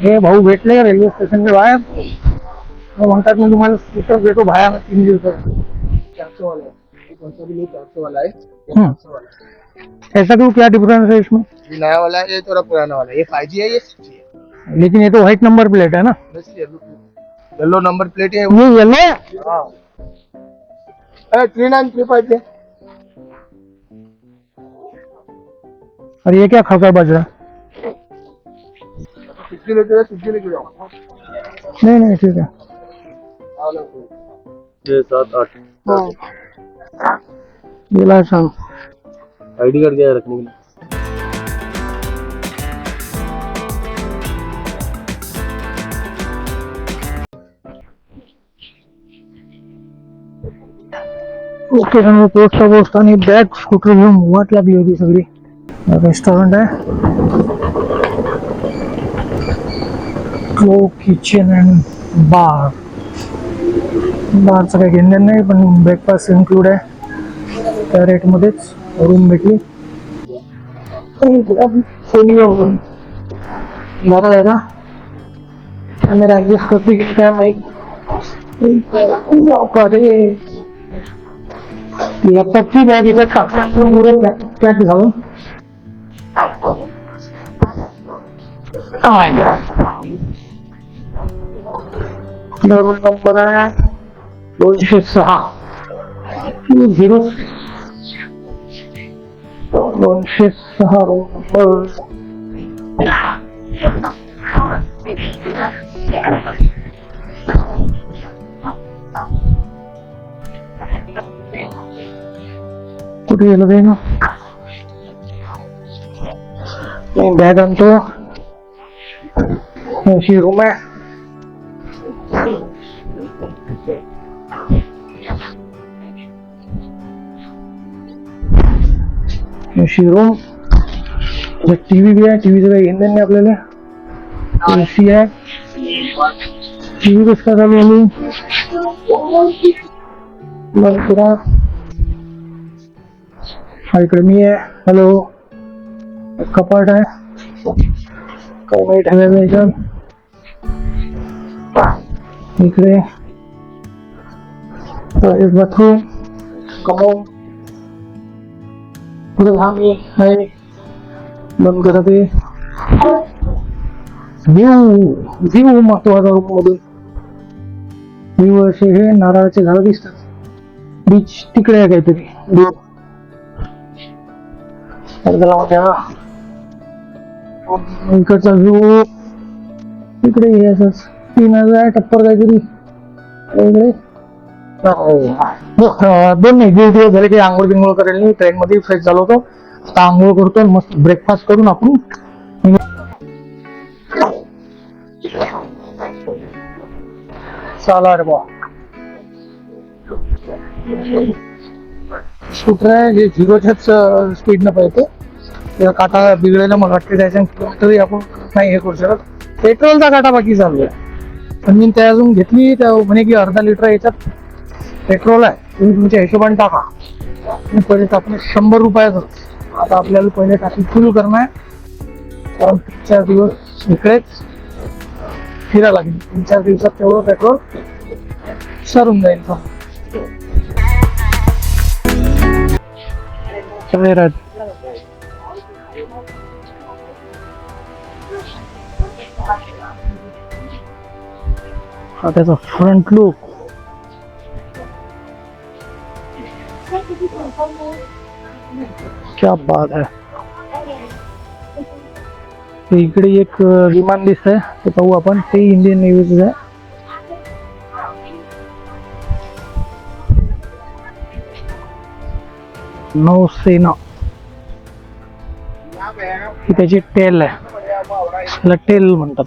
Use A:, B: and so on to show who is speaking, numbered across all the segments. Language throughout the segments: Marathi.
A: हे भाऊ भेटले रेल्वे स्टेशनच्या बाहेर? मग म्हणतात मी तुम्हाला स्कूटर देतो बाहेर तीन दिवसात.
B: है. है
A: हम्म।
B: है
A: ऐसा क्यों क्या डिफरेंस है इसमें?
B: ये नया वाला है ये थोड़ा पुराना वाला है ये फाइव जी है ये सिक्स जी है
A: लेकिन ये तो व्हाइट नंबर प्लेट है ना?
B: येलो नंबर प्लेट है
A: ये येलो
B: हाँ. थ्री नाइन थ्री फाइव है
A: और ये क्या खाकर बज रहा है?
B: सिक्सटी लेके जाओ सिक्सटी लेके जाओ।
A: नहीं नहीं ठीक है।
B: छः सात आठ।
A: सांग
B: आईडी कार्ड क्या है रखने के लिए।
A: ओके समजा पोचता पोचता आणि बॅग स्कूटर घेऊन वाट लागली होती सगळी रेस्टॉरंट आहे क्लो किचन अँड बार बारचं काही घेणं नाही पण ब्रेकफास्ट इन्क्लूड आहे. त्या रेटमध्येच रूम भेटली. बरं आहे का कॅमेरा ऍडजस्ट करते काय माहीत? अरे लॅपटॉपची बॅग इथं पॅक झालं नंबर आहे दोनशे सहा झिरो दोनशे सहा रोल नंबर कुठे गेलं ते ना मी बॅग आणतो अशी रूम आहे अशी रूम टीव्ही बी आहे टीव्हीचं काही घेणं नाही आपल्याला एसी आहे टीव्ही कसं काय चालू आहे बंद करा हा इकडे मी आहे हॅलो कपाट आहे काय नाही ठेवायचं याच्यात इकडे बाथरूम कमोड पुढे हा मी आहे बंद करा ते व्ह्यू व्ह्यू महत्त्वाचा रूम मधून व्ह्यू असे हे नारळाचे झाड दिसतात बीच तिकडे आहे काहीतरी दूर तर त्याला म्हणते इकडचा व्ह्यू इकडे हे असंच तीन हजार टप्पर काहीतरी इकडे दोन नाही दीड दिवस झाले की आंघोळ बिंगोळ करेल नाही ट्रेन मध्ये फ्रेश झालो होतो. आता आंघोळ करतो मस्त ब्रेकफास्ट करून आपण. निघू. चला रे बा स्कूटर आहे? हे झिरोच्याच स्पीडनं पाहिजे त्याचा काटा बिघडायला मला वाटते त्याच्या आपण नाही हे करू शकत. पेट्रोलचा काटा बाकी चालू आहे. पण मी त्या अजून घेतली त्या म्हणे की अर्धा लिटर याच्यात. पेट्रोल आहे तुम्ही तुमच्या हिशोबाने टाका. आणि पहिले टाकणे शंभर रुपयाचं. आता आपल्याला पहिले टाकी फुल करणं आहे. कारण तीन चार दिवस इकडेच फिरा लागेल. तीन चार दिवसात तेवढं पेट्रोल सरून जाईल का? हा त्याचा फ्रंट लुक क्या बात है? ते इकडे एक विमान दिसतंय. ते पाहू आपण. ते इंडियन नेव्हीचं आहे. नौसेना. ही त्याची टेल आहे. टेल म्हणतात.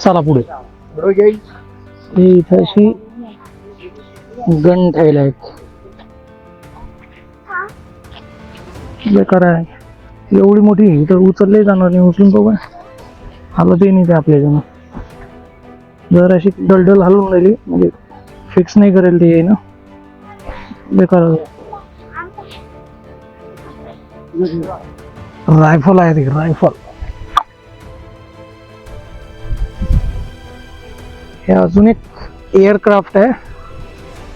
A: चला पुढे.
B: हो गई
A: ही इथं अशी गन ठेवला एक बेकार आहे. एवढी मोठी इथं उचलले जाणार नाही उचलून बघा. हालतही नाही ते आपल्या जण जर अशी डलडल हलवून राहिली म्हणजे फिक्स नाही करेल ते ना. बेकार. रायफल आहे ती रायफल हे अजून एक एअरक्राफ्ट आहे.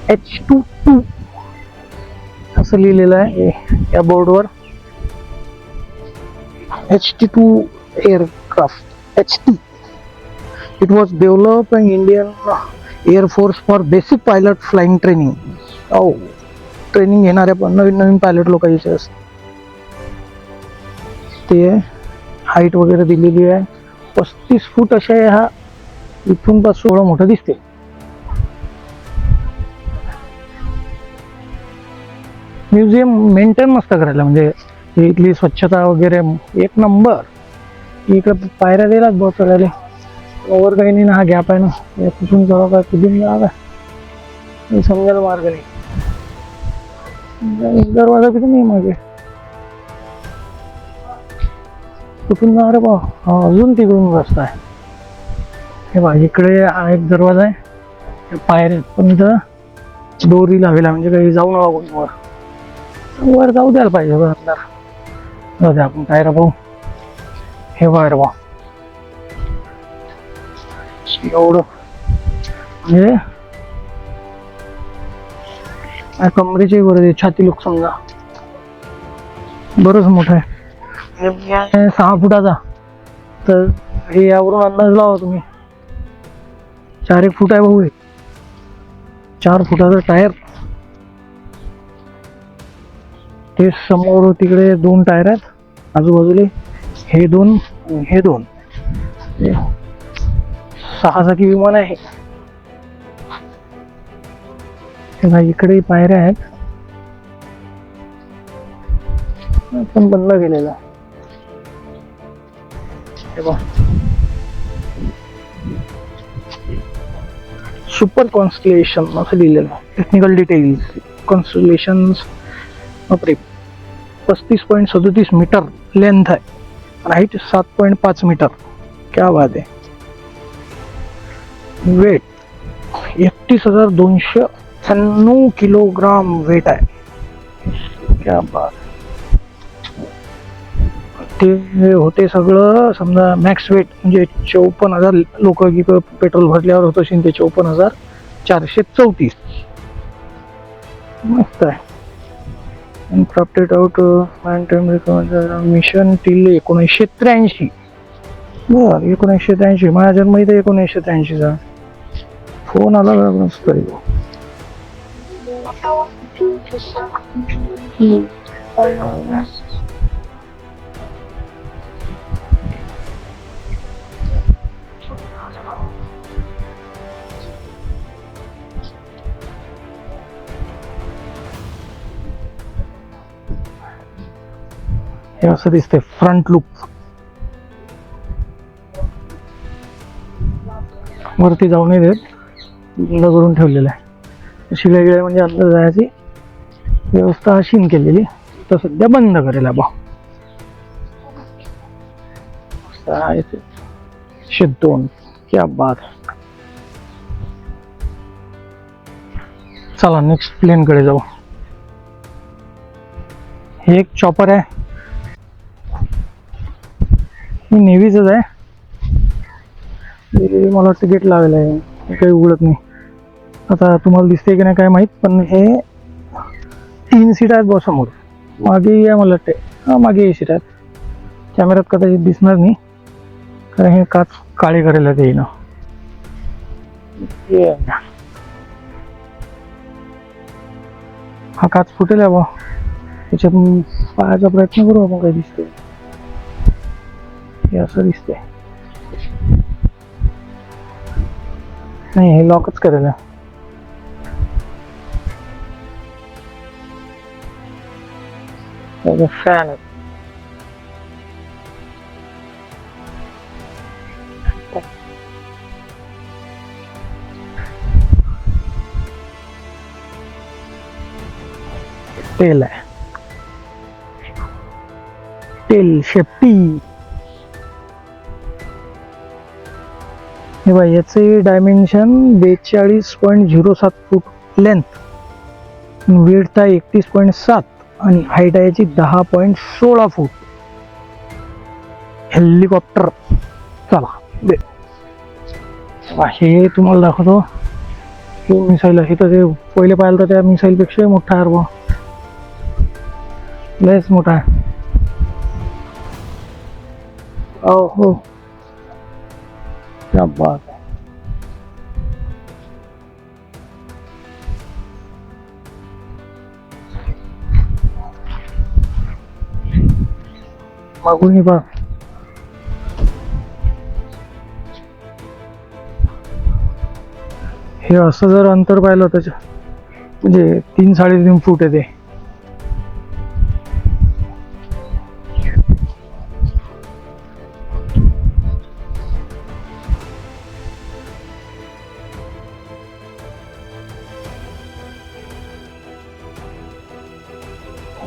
A: एच टू टू असं लिहिलेलं आहे या बोर्डवर H T two aircraft H T it was develop and Indian air force for basic pilot flying training oh training घेणाऱ्या पण नवीन नवीन पायलट लोकांचे असते ते हाईट वगैरे दिलेली आहे. पस्तीस फूट अशा ह्या हा इथून पासून एवढं मोठं दिसते म्युझियम मेंटेन मस्त करायला म्हणजे इथली स्वच्छता वगैरे एक नंबर. इकडे पायऱ्या दिलात बहुत चढायला वर काही नाही ना हा गॅप आहे ना. या कुठून जावा काय कुठून जावा काय समजायला मार्ग नाही. दरवाजा किती नाही मागे? कुठून जा रे बा हा अजून तिकडून रस्ता आहे. हे बा इकडे हा एक दरवाजा आहे. हे पायऱ्या पण इथं दोरी लावेला म्हणजे काही जाऊ नका कोणी वर जाऊ द्यायला पाहिजे बरं जाऊ द्या आपण काय रे भाऊ? हे बाहेर बा एवढं. म्हणजे कमरेची गरज आहे? छाती लोक समजा. बरंच मोठं आहे. सहा फुटाचा. तर हे यावरून अंदाज लावा तुम्ही. चार एक फूट आहे भाऊ हे. चार फुटाचा टायर. ते समोर तिकडे दोन टायर आहेत. आजूबाजूला हे दोन हे दोन. सहा चाकी विमान आहे. इकडे पायऱ्या आहेत. पण बंद केलेला. सुपर कॉन्स्टलेशन असं लिहिलेलं टेक्निकल डिटेल्स कॉन्स्टलेशन बापरे. पस्तीस पॉईंट सदोतीस मीटर लेंथ आहे. हाईट सात पॉईंट पाच मीटर. क्या बात आहे. वेट एकतीस हजार दोनशे त्र्याण्णव किलोग्राम वेट आहे. क्या बात. ते होते सगळं समजा मॅक्स वेट म्हणजे चौपन्न हजार लोक पेट्रोल भरल्यावर होत असेल ते चौपन्न हजार चारशे चौतीस. मस्त आहे. क्राफ्टेड आउट मिशन टिल एकोणीसशे त्र्याऐंशी. बरं एकोणीसशे त्र्याऐंशी. माझा जन्म इथे एकोणीसशे त्र्याऐंशीचा फोन आला का हे असं दिसते फ्रंट लुक वरती जाऊ नाही देत बंद करून ठेवलेलं आहे. अशी गिळे म्हणजे अंदर जायची व्यवस्था अशीन केलेली तर सध्या बंद करेल बा दोन. क्या बात. चला नेक्स्ट प्लेन कडे जाऊ. हे एक चॉपर आहे. मी नेव्हीच आहे. मला वाटतं गेट लावेल आहे. काही उघडत नाही. आता तुम्हाला दिसते की नाही काय माहीत पण हे तीन सीट आहेत बस समोर. मागे आहे मला वाटते हा मागे सीट आहेत. कॅमेऱ्यात कदाचित दिसणार नाही. कारण हे काच काळे करायला ते ना. हा. काच फुटेल आहे बा त्याच्यात पाहायचा प्रयत्न करू आपण काय दिसतोय. हे असं दिसते नाही हे लॉकच करेल फॅन तेल आहे तेल शेफ्टी हे बघा याचे डायमेन्शन बेचाळीस पॉईंट झिरो सात फूट लेंथ विड्थ आहे एकतीस पॉईंट सात आणि हाईट आहे याची दहा पॉईंट सोळा फूट. हेलिकॉप्टर. चला दे. हे तुम्हाला दाखवतो. तो मिसाईल आहे. तर ते पहिले पाहिलं तर त्या मिसाईल पेक्षा मोठा आहे बा लयच मोठा आहे. हो. क्या बात आहे. मागून पहा हे असं जर अंतर पाहिलं त्याच्या म्हणजे तीन साडेतीन फूट आहे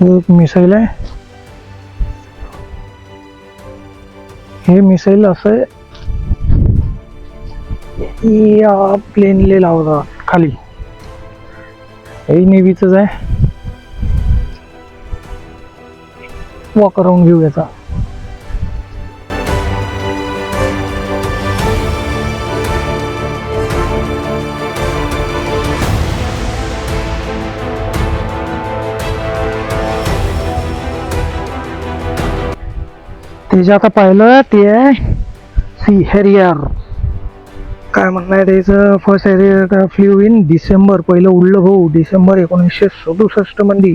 A: एक मिसाईल आहे. हे मिसाईल असं आहे. या प्लेनले लावतात खाली. हे नेव्हीच आहे. वॉक अराउंड घेऊ याचा. त्याचं आता पाहिलं ते आहे सी हेरियर काय म्हणणं आहे त्याचं? First Harrier flew in December पहिलं उडलं भाऊ डिसेंबर एकोणीसशे सदुसष्टमध्ये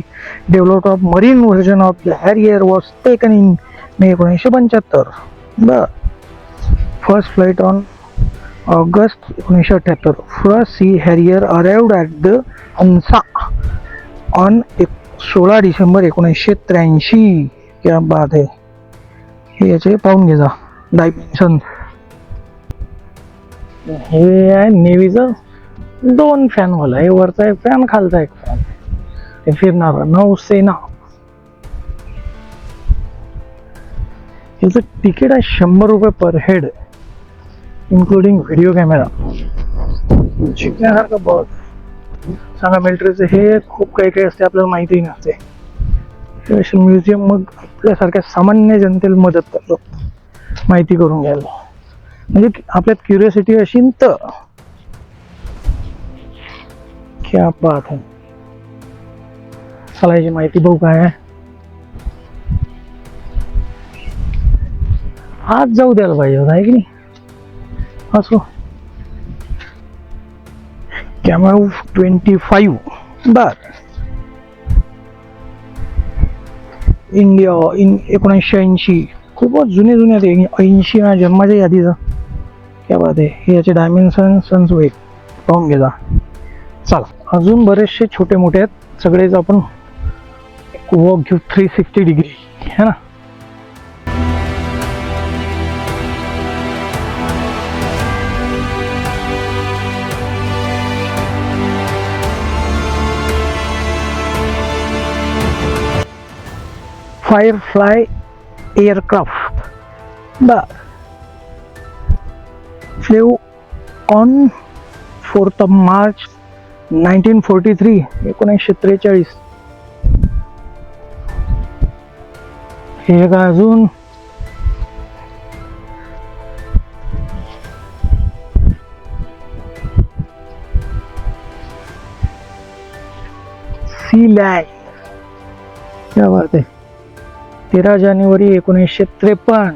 A: develop of marine version of the Harrier was taken in May एकोणीसशे पंच्याहत्तर. बर. फर्स्ट फ्लाईट ऑन ऑगस्ट एकोणीसशे अठ्ठ्याहत्तर. First sea Harrier arrived at the Hansa on एक सोळा डिसेंबर एकोणीसशे त्र्याऐंशी. क्या बात आहे. हे याचे पाहून घे जा. डायमेन्शन हे आहे नेव्हीचं दोन फॅन वाला हे वरचा एक फॅन खालचा एक फॅन हे फिरणार नौसेना याचं तिकीट आहे शंभर रुपये per head including video camera शिकण्यासारखं बघ सांगा मिलिटरीचं हे खूप काही काही असते आपल्याला माहिती नसते. म्युझियम मग आपल्यासारख्या सामान्य जनतेला मदत करतो. माहिती करून घ्यायला. म्हणजे आपल्यात क्युरियोसिटी अशी तर. क्या बात चला याची माहिती बघू काय आहे. आज जाऊ द्यायला पाहिजे होता आहे की नाही? असो. कॅमेरा ट्वेंटी फाईव्ह बर. इंडिया इन एकोणीसशे ऐंशी खूपच जुने जुने ते ऐंशी ना जन्माच्या यादीचं. क्या बात आहे. हे याचे डायमेन्शन सन्स वेग. पाहून घेजा चला. अजून बरेचसे छोटे मोठे आहेत. सगळेच आपण वॉक घेऊ. थ्री सिक्स्टी डिग्री है ना? Firefly aircraft. The flew on 4th of March 1943 एकोणीसशे त्रेचाळीस हे का अजून सी लँड क्या बात आहे तेरा जानेवारी एकोणीसशे त्रेपन्न.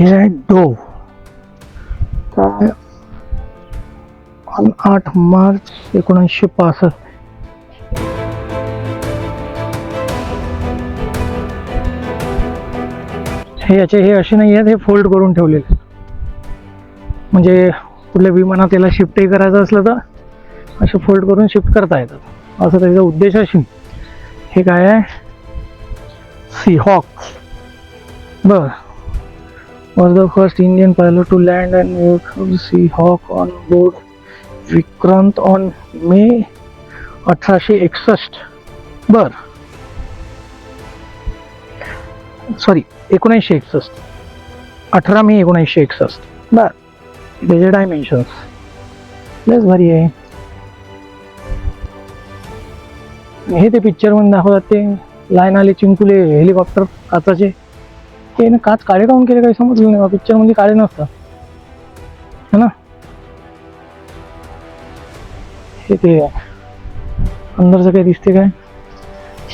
A: हे आहे डो. आठ मार्च एकोणीसशे पासष्ट. हे याचे हे असे नाही आहेत हे फोल्ड करून ठेवलेले. म्हणजे कुठल्या विमानात याला शिफ्टही करायचं असलं तर असे फोल्ड करून शिफ्ट करता येतात. असं त्याचा उद्देश अशी. हे काय आहे? सीहॉक बर. Was the first Indian pilot to land and sea hawk on board Vikrant on May अठराशे एकसष्ट. बर. सॉरी एकोणीसशे एकसष्ट. अठरा मे एकोणीसशे एकसष्ट. बर. त्याचे डायमेन्शन्स लस भारी आहे हे ते पिक्चरमध्ये दाखवतात ते. लाईन आले चिंकुले हेलिकॉप्टर काचाचे ते ना काच काळे काऊन केले काही समजलं नाही पिक्चरमध्ये काळे नसतात. है ना? हे ते अंदरचं काही दिसते काय?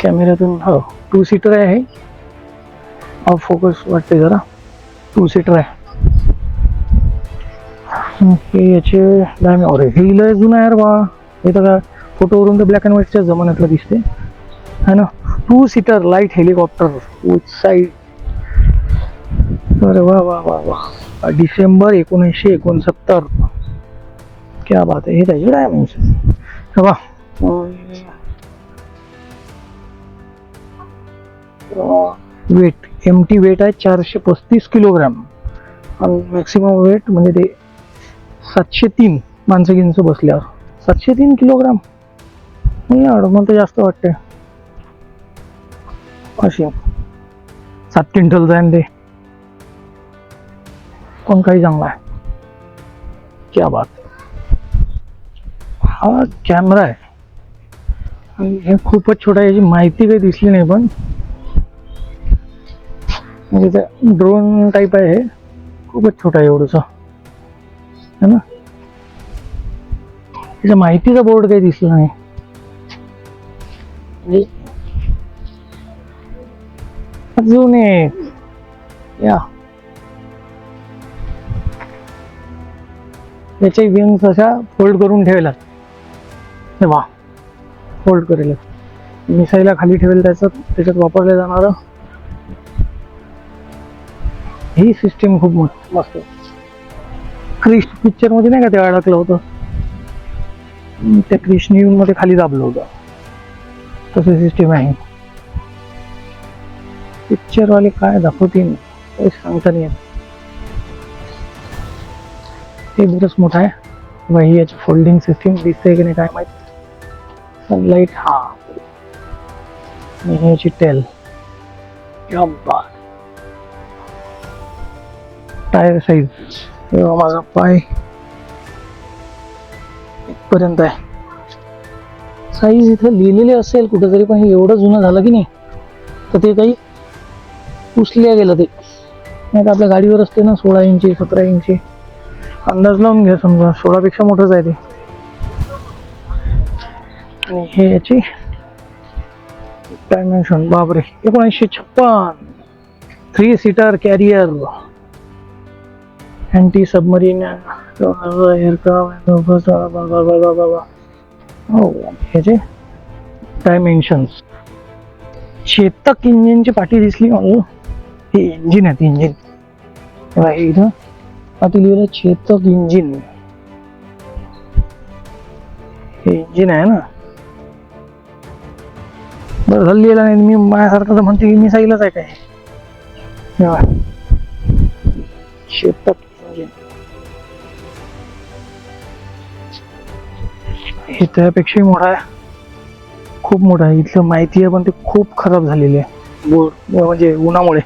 A: कॅमेऱ्यातून हो. टू सीटर आहे ऑफ फोकस वाटते जरा. टू सीटर आहे. हे याचे डायमे अरे हे लय जुनं आहे बा. हे तर काय फोटोवरून तर ब्लॅक अँड व्हाईटच्या जमान्यातलं दिसते है ना? Two seater light helicopter with side अरे वा वा वा वा. डिसेंबर एकोणीसशे एकोणसत्तर. क्या बात आहे. हे त्याचे डायमेन्शन वा वेट एम टी वेट आहे चारशे पस्तीस किलोग्रॅम आणि मॅक्सिमम वेट म्हणजे ते सातशे तीन माणसं गिंच बसल्यावर. सातशे तीन किलोग्राम? नाही आवडत मला तर जास्त वाटते अशी. सात क्विंटल जाईन ते कोण काही चांगला आहे? क्या बात. हा कॅमेरा आहे. आणि हे खूपच छोटा याची माहिती काही दिसली नाही पण. म्हणजे ते ड्रोन टाईप आहे हे. खूपच छोटा आहे एवढंसं है ना? त्याच्या माहितीचा बोर्ड काही दिसला नाही अजून एक या। याचे विंग्स अशा फोल्ड करून ठेवल्यात. हे वा फोल्ड करेल. मिसाईला खाली ठेवेल त्याच्यात त्याच्यात वापरलं जाणारं. ही सिस्टीम खूप मस्त. मस्त आहे. क्रिश पिक्चरमध्ये नाही का ते अडकलं होतं? त्या क्रिशनी मध्ये खाली दाबलं होतं. तसं सिस्टीम आहे. पिक्चर वाले काय दाखवतील? काही सांगता नाही ते बरंच मोठं आहे. किंवा ही याची फोल्डिंग सिस्टीम दिसते की नाही काय माहीत? सनलाईट हा. याची टेल टायर साईज माझा पाय इथपर्यंत आहे. साईज इथं लिहिलेली असेल कुठेतरी पण हे एवढं जुनं झालं की नाही तर ते काही पुसल्या गेलं ते. नाही तर आपल्या गाडीवर असते ना सोळा इंची सतरा इंची. अंदाज लावून घ्या समजा सोळापेक्षा मोठंच आहे ते. आणि हे याची डायमेन्शन बापरे एकोणीसशे छप्पन. Three seater carrier anti submarine aircraft हो ह्याचे डायमेन्शन्स चेतक इंजिनची पाठी दिसली मला. हे इंजिन आहे इंजिन इथं. आता लिहिलं चेतक इंजिन. हे इंजिन आहे ना? बरं झालं लिहिलं नाही. मी माझ्यासारखं तर म्हणते की मी सांगितलंच आहे काय. शेतक हे त्यापेक्षाही मोठा आहे. खूप मोठा आहे. इथलं माहिती आहे पण ते खूप खराब झालेली आहे. म्हणजे उन्हामुळे.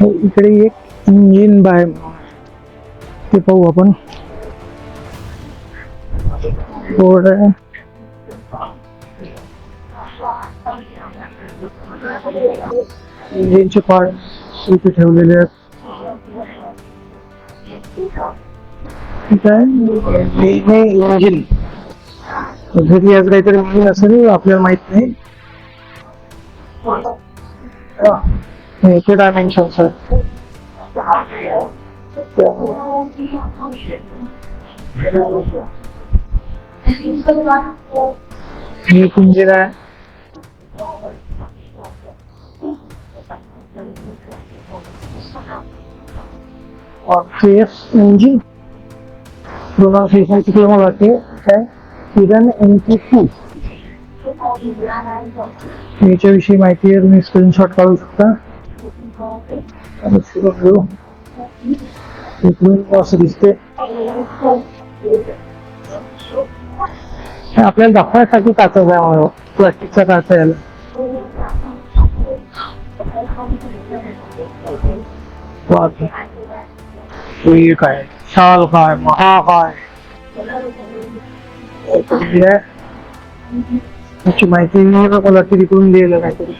A: हो, इकडे एक इंजिन बाय ते पाहू आपण. इंजिनचे पार्ट इथे ठेवलेले आहेत. ठीक आहे. इंजिन घरी आज काहीतरी इंजिन असेल आपल्याला माहीत नाही. हा. याचे डायमेन्शन्स आहेत हे कुंजीर आहे ऑर्फेस इंजिन प्रोनाउन्सिएशन चुकलं मला वाटते काय किरण एन टी टू याच्याविषयी माहिती आहे तुम्ही स्क्रीनशॉट काढू शकता आणि सुरू घेऊ इकडून असं दिसते हे आपल्याला दाखवण्यासाठी काचाच आहे प्लास्टिकचा काचा आहे याला. बाकी सुई काय शाल काय महा काय हे आहे. याची माहिती नाही ना मला तरी करून द्यायला काहीतरी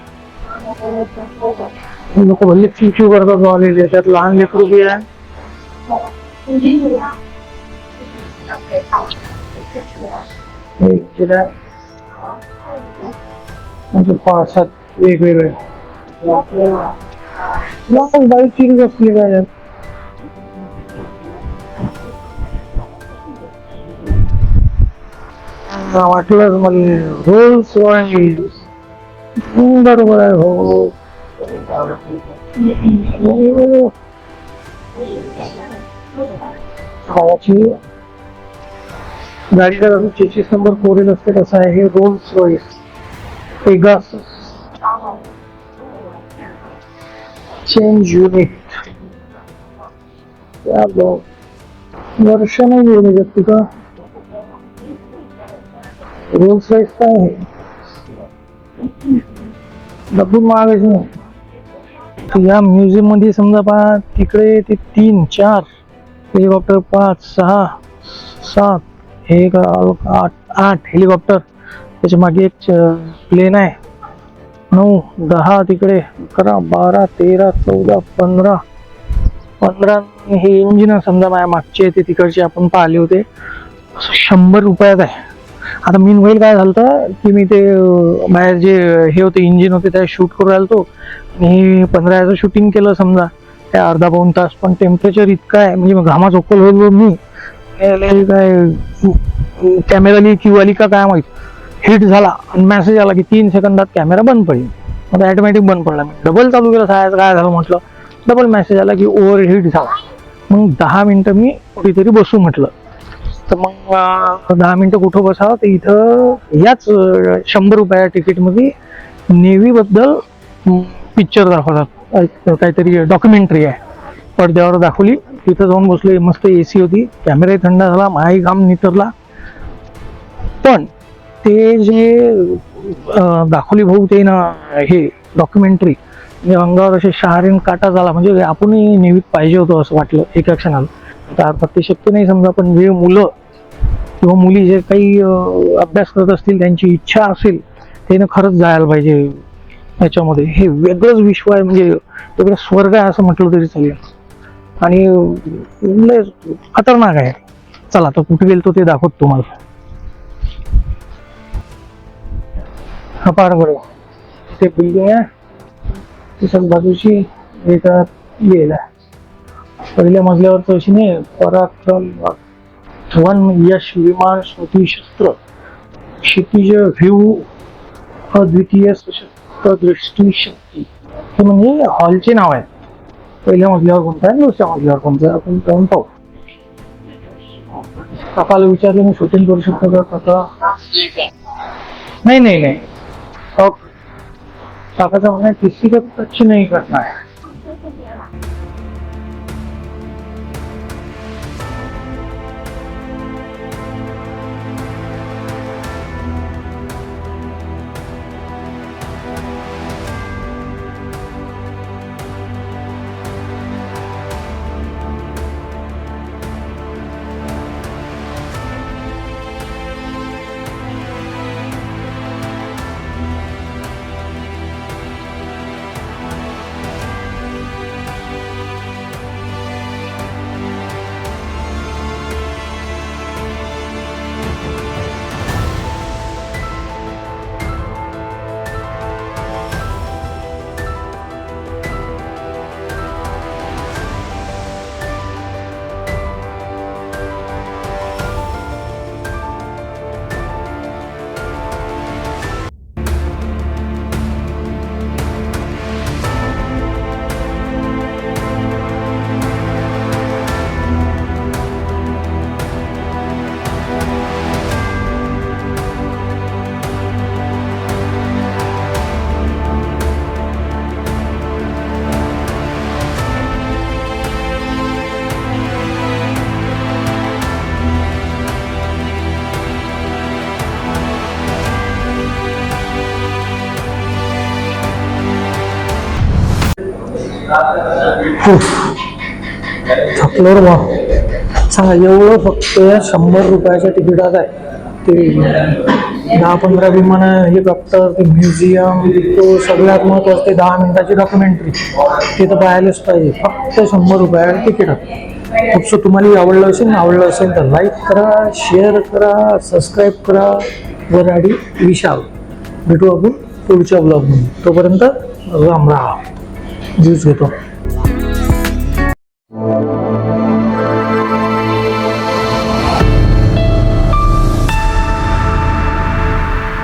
A: लोक भल्ले चिवचिव करतात आलेले त्यात लहान लेकरू बी आहे हे इकडे आहे. म्हणजे पाच सात वेगवेगळे लहान बारीक चिरीज असली काय यात. हा, वाटलंच मला रोल्स रॉयस हम्म, बरोबर आहे हो हो. हवाची गाडीचा जसं चेसिस नंबर कोरेल असते तसा आहे हे Rolls Royce Pegasus change unit त्या दो- वर्ष नाही लिहिलं जात तुझा रोल्स रॉईस काय आहे डब्बू महागायच नाही या म्युझियममध्ये समजा पहा तिकडे ते तीन चार हेलिकॉप्टर पाच सहा सात हे एक आठ आठ हेलिकॉप्टर त्याच्यामागे एक प्लेन आहे. नऊ दहा तिकडे अकरा बारा तेरा चौदा पंधरा. पंधरा हे इंजिन समजा माझ्या मागचे ते तिकडचे आपण पाहिले होते. शंभर रुपयात आहे. आता मीन होईल काय झालं होतं की मी ते बाहेर जे हे होते इंजिन होते त्या शूट करू राहिलो आणि पंधरा याचं शूटिंग केलं समजा. काय अर्धा पाऊन तास पण टेम्परेचर इतकं आहे म्हणजे घामा चोकल होईल मी. काय कॅमेराली किवाली का काय माहीत. हिट झाला आणि मेसेज आला की तीन सेकंदात कॅमेरा बंद पडेल. मग ॲटोमॅटिक बंद पडला मी. डबल चालू केलं सायचं काय झालं म्हटलं. डबल मेसेज आला की ओव्हर हिट झाला. मग दहा मिनटं मी कुठेतरी बसू म्हटलं. तर मग दहा मिनटं कुठं बसावं तर इथं याच शंभर रुपया तिकीटमध्ये नेव्हीबद्दल पिक्चर दाखवतात. काहीतरी डॉक्युमेंटरी आहे. पडद्यावर दाखवली. तिथं जाऊन बसलो मस्त ए सी होती. कॅमेराही थंड झाला. माही घाम नितरला. पण ते जे दाखवली भाऊ ते ना हे डॉक्युमेंटरी म्हणजे अंगावर असे शहारीन काटा झाला. म्हणजे आपणही नेहमीत पाहिजे होतो असं वाटलं एका क्षणाला तर अर्थात ते शक्य नाही समजा पण जे मुलं किंवा मुली जे काही अभ्यास करत असतील त्यांची इच्छा असेल त्यानं खरंच जायला पाहिजे. याच्यामध्ये. हे वेगळंच विश्व आहे म्हणजे वेगळं स्वर्ग आहे असं म्हटलं तरी चालेल. आणि लय खतरनाक आहे. चला तर कुठे गेलतो ते दाखवत तुम्हाला. हा पार बरोबर ते बिल्डिंग आहे. तिथं बाजूची एक येईल पहिल्या मजल्यावर तशी नाही पराक्रम वन यश विमान स्मृती शस्त्र. क्षितिज व्ह्यू अद्वितीय सशस्त्र. दृष्टी शक्ती. हे म्हणजे हॉलचे नाव आहे. पहिल्या मजल्यावर कोणतं आहे? दुसऱ्या मजल्यावर कोणतं? आहे आपण जाऊन पाहू. काकाला विचारलं मी शूटिंग करू शकतो का? काका नाही नाही नाही. काकाचं म्हणणं आहे, किसी का टच नाही करणार. है थकलो बा. सांगा एवढं फक्त या शंभर रुपयाच्या तिकिटात आहे. ते दहा पंधरा विमानं हेलिकॉप्टर ते म्युझियम तो सगळ्यात महत्वाचं ते दहा मिनिटाची डॉक्युमेंटरी. ते तर पाहायलाच पाहिजे. फक्त शंभर रुपयाच्या तिकिटात. फक्त तुम्हाला आवडलं असेल आवडलं असेल तर लाईक करा शेअर करा सबस्क्राईब करा. वराडी विशाल. भेटू आपण पुढच्या ब्लॉगमध्ये तोपर्यंत Ram Ram. juice de coco.